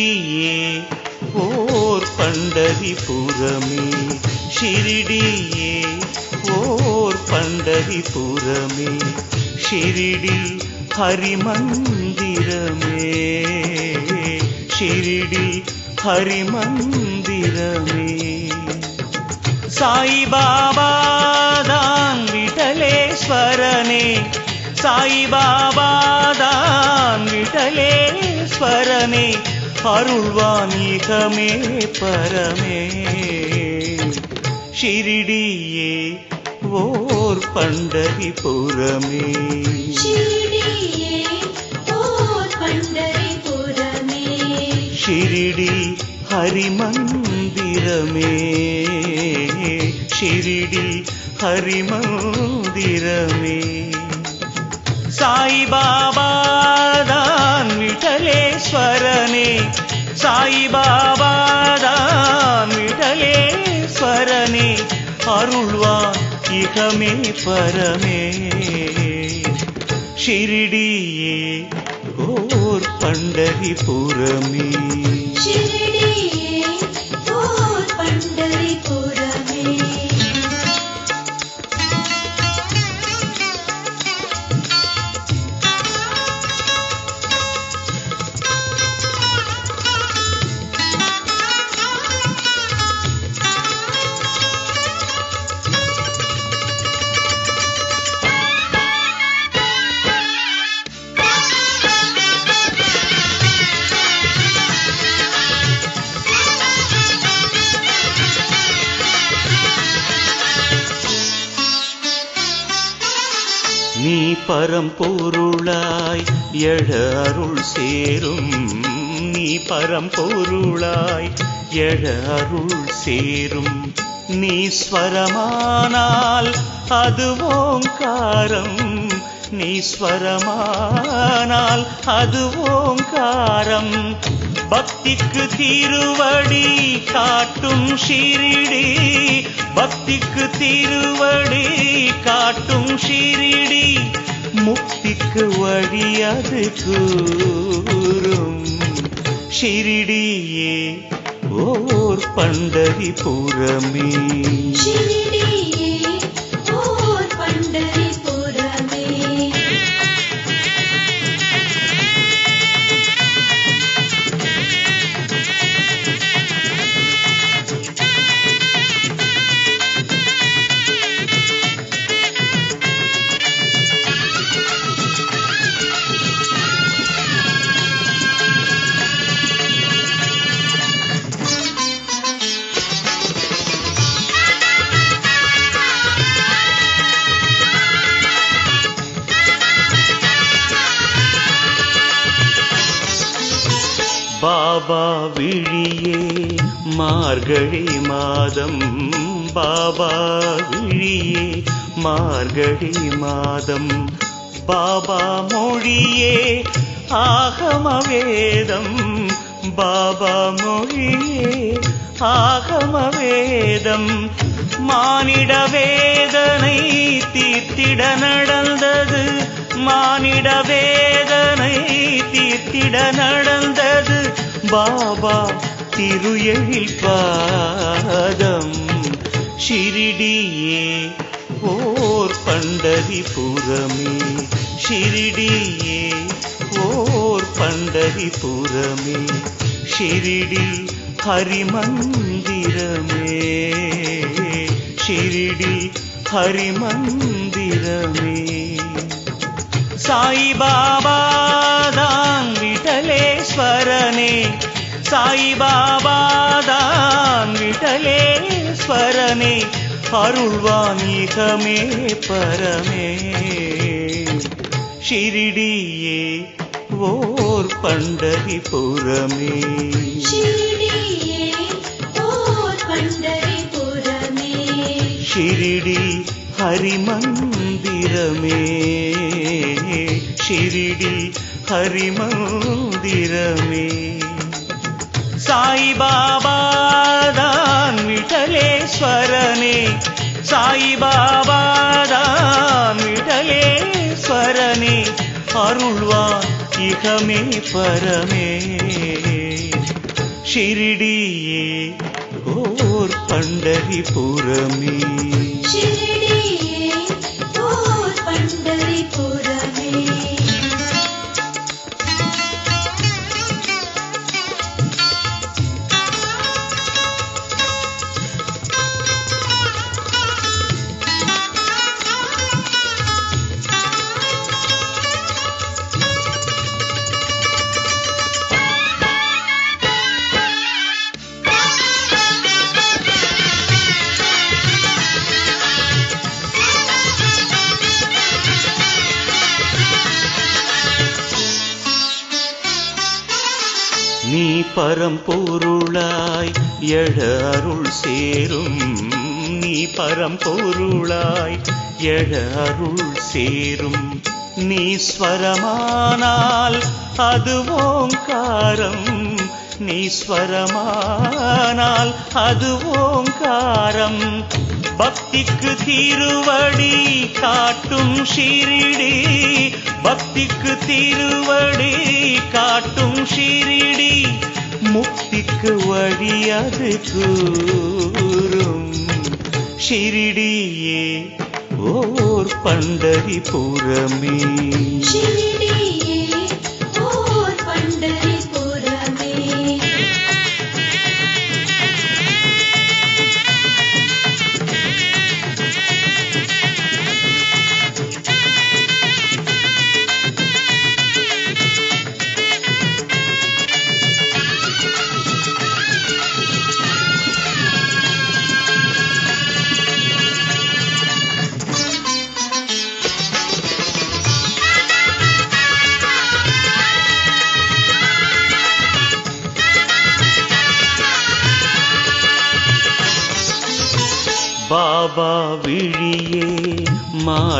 ஷிரிடியே ஓர் பண்டரிபுரமே ஷிரிடியே ஓர் பண்டரிபுரமே ஷிரிடி ஹரிமந்திரமே. ஷிரிடி ஹரிமந்திரமே. சாய்பாபாதான் விட்டலேஸ்வரனே. சாய்பாபாதான் விட்டலேஸ்வரனே. அருள்வான் இகமே பரமே. ஷிரிடியே ஓர் பண்டரிபுரமே ஷிரிடி ஹரிமந்திரமே. ஷிரிடி ஹரிமந்திரமே. சாய்பாபாதான் விட்டலேஸ்வரனே சாய்பாபாதான் விடலேஸ்வரனே அருள்வா இகமே பரமே. ஷிரிடியே ஓர் பண்டரிபுரமே ஷிரிடியே ஓர் பண்டரிபுரமே எழ அருள் சேரும் நீ பரம்பொருளாய் எழ அருள் சேரும் நீ ஸ்வரமானால் அது ஓங்காரம். நீ ஸ்வரமானால் அது ஓங்காரம். பக்திக்கு திருவடி காட்டும் ஷிரிடி. பக்திக்கு திருவடி காட்டும் ஷிரிடி. முக்திக்கு வழி அது கூறும். ஷிரிடியே ஓர் பண்டரி புறமே மார்கழி மாதம் பாபா விழியே மார்கழி மாதம் பாபா மொழியே ஆகம வேதம் பாபா மொழியே ஆகம வேதம் மானிட வேதனை தீர்த்திட நடந்தது மானிட வேதனை தீர்த்திட நடந்தது. பாபா திரு எழில் பாதம் ஷிரிடியே ஓர் பண்டரிபுரமே ஷிரிடியே ஓர் பண்டரிபுரமே ஷிரிடி ஹரிமந்திரமே. ஷிரிடி ஹரிமந்திரமே. சாய்பாபாதான் விட்டலேஸ்வரனே சாய்பாபாதான் விட்டலேஸ்வரனே அருள்வான் இகமே பரமே. ஷிரிடியே ஓர் பண்டரிபுரமே ஷிரிடி ஹரிமந்திரமே. ஷிரிடி ஹரிமந்திரமே. சாய்பாபாதான் விடலேஸ்வரனே சாய்பாபாதான் விடலேஸ்வரனே அருள்வான் இகமே பரமே. ஷிரிடியே ஓர் பண்டரிபுரமே ஷிரிடியே ஓர் பண்டரிபுரமே சேரும். நீ பரம்பொருளாய் எழ அருள் சேரும். நீ ஸ்வரமானால் அது ஓங்காரம். நீ ஸ்வரமானால் அது ஓங்காரம். பக்திக்கு திருவடி காட்டும் ஷிரிடி. பக்திக்கு திருவடி காட்டும் ஷிரிடி. முக்திக்கு எனக்கு வழியாது கூறும். ஷிரிடியே ஓர் பண்டரி புறமே.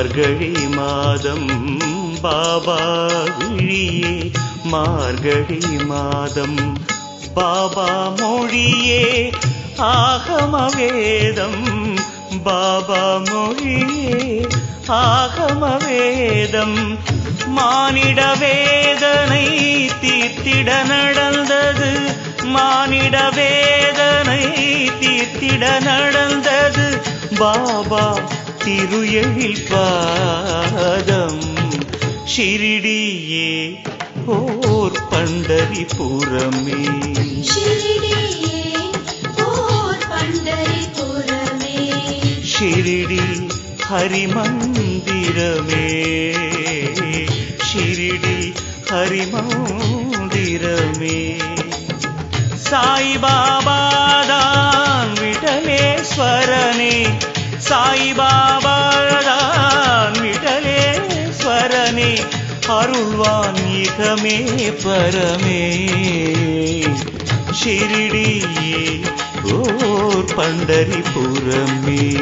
மார்கழி மாதம் பாபா விழியே மார்கழி மாதம் பாபா மொழியே ஆகம வேதம் பாபா மொழியே ஆகம வேதம் மானிட வேதனை தீர்த்திட நடந்தது மானிட வேதனை தீர்த்திட நடந்தது. பாபா திருயழில் பாதம் ஷிரிடியே ஓர் பண்டரி புறமே. ஷிரிடி ஹரிமந்திரமே. ஷிரிடி ஹரிமந்திரமே. சாய்பாபாதான் விடலேஸ்வரனே சாய்பாபாதான் விடலேஸ்வரனே அருள்வான் இகமே பரமே. ஷிரிடியே ஓர் பண்டரிபுரமே.